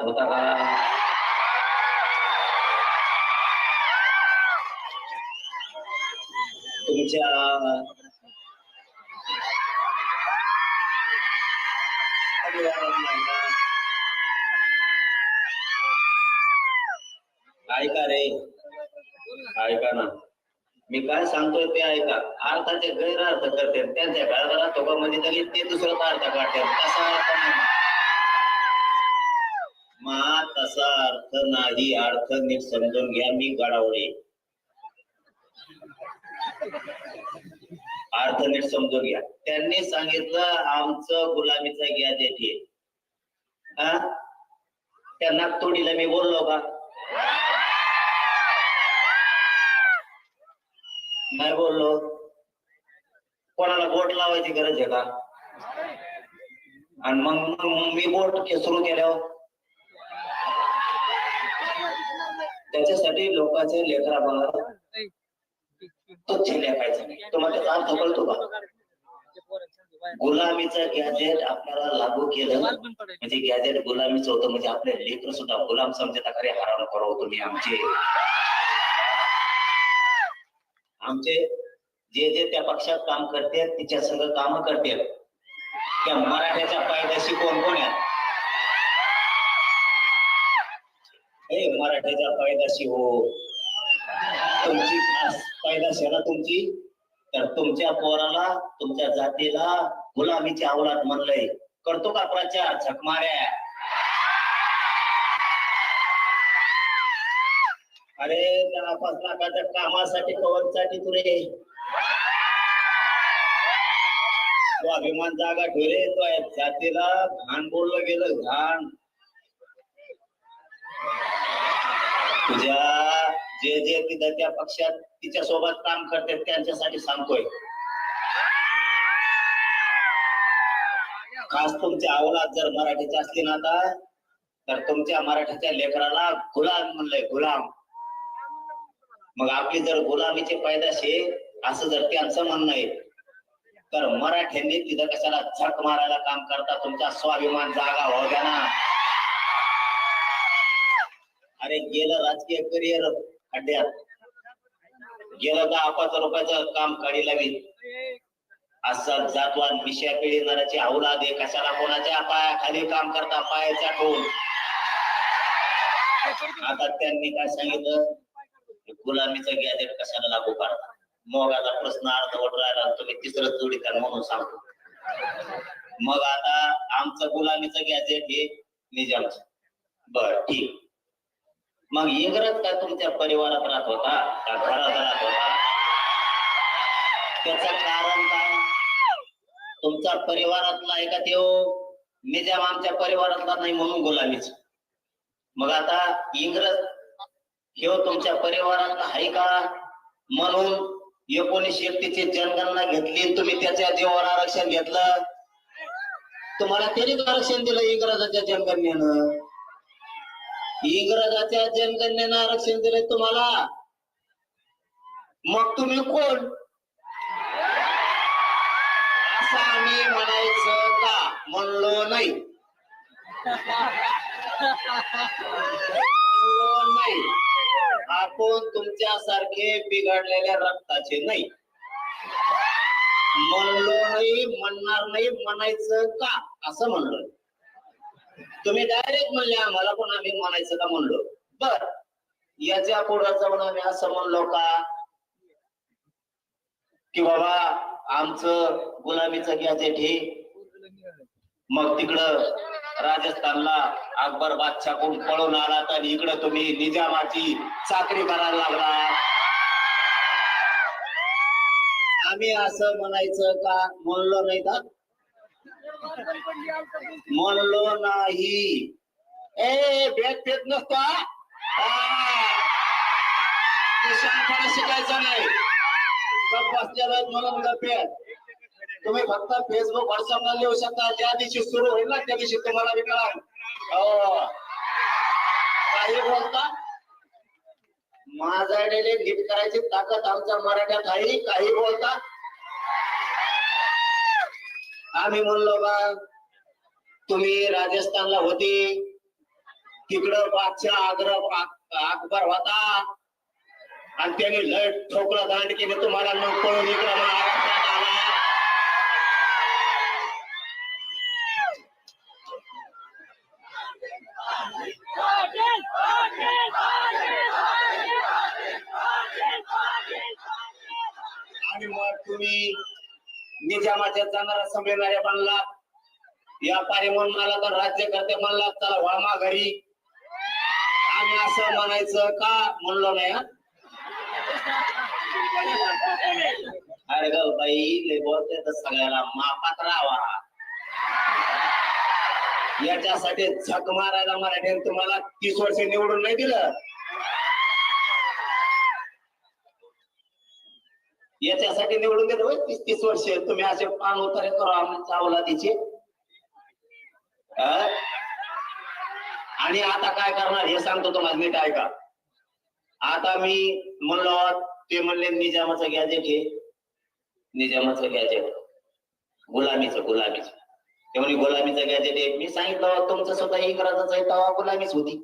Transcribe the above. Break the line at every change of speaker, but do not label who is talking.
घरात होता का? तुमच्या? ऐका रे. ऐका ना. मी काय सांगतोय ते ऐका. अर्थाचे गैरअर्थ करते. त्यांच्या घराला तो म्हणजे तरी ते दुसरं अर्थ काढते तसा अर्थ नाही. मा तसा अर्थ नाही अर्थ नीट समजून घ्या मी गडावडे अर्थ नीट समजून घ्या. त्यांनी सांगितलं आमचं गुलामीचा घ्या देते त्या नागतोडीला मी बोललो का? नाही बोललो. कोणाला बोट लावायची गरज आहे का? आणि मग मग मी बोट खेसरून केल्यावर त्याच्यासाठी लोकांचे लेकरा बाळा तो लेखायचं नाही. तुम्हाला अर्थ कळतो का गुलामीचं गॅजेट आपल्याला लागू केलं म्हणजे गॅजेट गुलामीचं होतं म्हणजे आपले लेकर सुद्धा गुलाम समजता खरे हराम करो तुम्ही आमचे. आमचे जे जे त्या पक्षात काम करते तिच्या संग काम करते. त्या मराठ्याच्या पायद्याशी कोण कोण आहे हे मराठ्याच्या पायदाशी हो. तुमची पायदाशी ना तुमची? तर तुमच्या पोराला तुमच्या जातीला गुलामीची अवलाद म्हणलंय. करतो का प्रचार? झकमाऱ्या अरे त्याला पाच लाखाच्या कामासाठी कवचसाठी तुरे. अभिमान जागा ठेवले तो या जातीला घाण बोललं गेलं घाण. तुझ्या जे जे तिथं त्या पक्षात तिच्या सोबत काम करते त्यांच्यासाठी सांगतोय. खास तुमच्या अवलाद जर मराठीची असली ना आता तर तुमच्या मराठीच्या लेकराला गुलाम म्हणलंय गुलाम. मग आपली जर गुलामीची पैदाशी असं जर त्यांचं म्हणणं आहे तर मराठ्यांनी तिथं कशाला झक मारायला काम करता? तुमचा स्वाभिमान जागा हो ना. अरे गेलं राजकीय करिअर अड्ड्यात गेलं दहा पाच रुपयाचं काम काढी लावी असं जातवान मिशा पिढीणाऱ्याची औलाद आहे कशाला कोणाच्या पायाखाली काम करता पायाचा चाटून आता त्यांनी काय सांगितलं? गुलामीचं गॅजेट कशाला लागू पाडता मग आता प्रश्न अर्धवट राहिला तुम्ही तिसरं जोडी करा म्हणून सांगतो. मग आता आमचं गुलामीचं गॅजेट हे निजामचं. बर ठीक. मग इंग्रज का तुमच्या परिवारात राहत होता? का घरात राहत होता? त्याच कारण काय? तुमचा परिवारातला आहे का त्यो? निजाम आमच्या परिवारातला नाही म्हणून गुलामीच. मग आता इंग्रज ह्यो तुमच्या परिवारातला आहे का? म्हणून एकोणीसशे एकटीची जनगणना घेतली तुम्ही त्याच्या जीवावर आरक्षण घेतलं. तुम्हाला त्यांनीच आरक्षण दिलं इंग्रजाच्या जनगणनेनं. इंग्रजाच्या जनगणनेनं आरक्षण दिले तुम्हाला. मग तुम्ही कोण? असं आम्ही म्हणायचं का? म्हणलो नाही. म्हणलो नाही. आपण तुमच्यासारखे बिघडलेल्या रक्ताचे नाही. म्हणलो नाही म्हणणार नाही म्हणायचं का? असं म्हणलं. तुम्ही डायरेक्ट म्हणले आम्हाला पण आम्ही म्हणायचं का? म्हणलो. बर. याच्यापुढे जाऊन आम्ही असं म्हणलो का? की बाबा आमचं गुलामीचं गॅजेट हे मग तिकडं राजस्थानला अकबर बादशाह कोण पळून आला तर इकडं तुम्ही निजामाची चाकरी करायला लागला? आम्ही असं म्हणायचं का? म्हणलो नाही का म्हणलो नाही. ए भेट फेक नसता शिकायचं नाही. बसलेला म्हणून गप्प तुम्ही फक्त फेसबुक व्हॉट्सअपला लिहू शकता. ज्या दिवशी सुरू होईल ना त्या दिवशी तुम्हाला विकणार. हो. काही बोलता? माझा डेले नीट करायची ताकद आमच्या मराठ्यात आहे. काही बोलता? आम्ही म्हणलो बा तुम्ही राजस्थानला होते. तिकडं बादशाह आग्रह अकबर होता. आणि त्यांनी लय ठोकला दांड केले. तुम्हाला न पळून इकडं आणि मग तुम्ही निजामाच्या जाणारा संमेलनाऱ्या बनला. व्यापारी म्हणून मला तर राज्यकर्ते म्हणला चला वामा घरी. आणि असं म्हणायचं का? म्हणलो नाही अरे ग बाई ले बोलते तर सगळ्याला मापात राहावा. याच्यासाठी झक मारायला मराठीने तुम्हाला तीस वर्ष निवडून नाही दिलं. याच्यासाठी निवडून दिलं होय. तीस तीस वर्ष तुम्ही असे पान उतारे करू आमच्या अवलादीचे आणि आता काय करणार हे सांगतो तुम्हाला नीट ऐका. आता मी म्हणलो ते म्हणले निजामाचं गॅजेट हे निजामाचं गॅजेट गुलामीचं गुलामीचं. ते म्हणे गुलामीचं गॅजेट आहे. मी सांगितलं तुमचं स्वतः इंग्रजाचं आहे तेव्हा गुलामीच होती.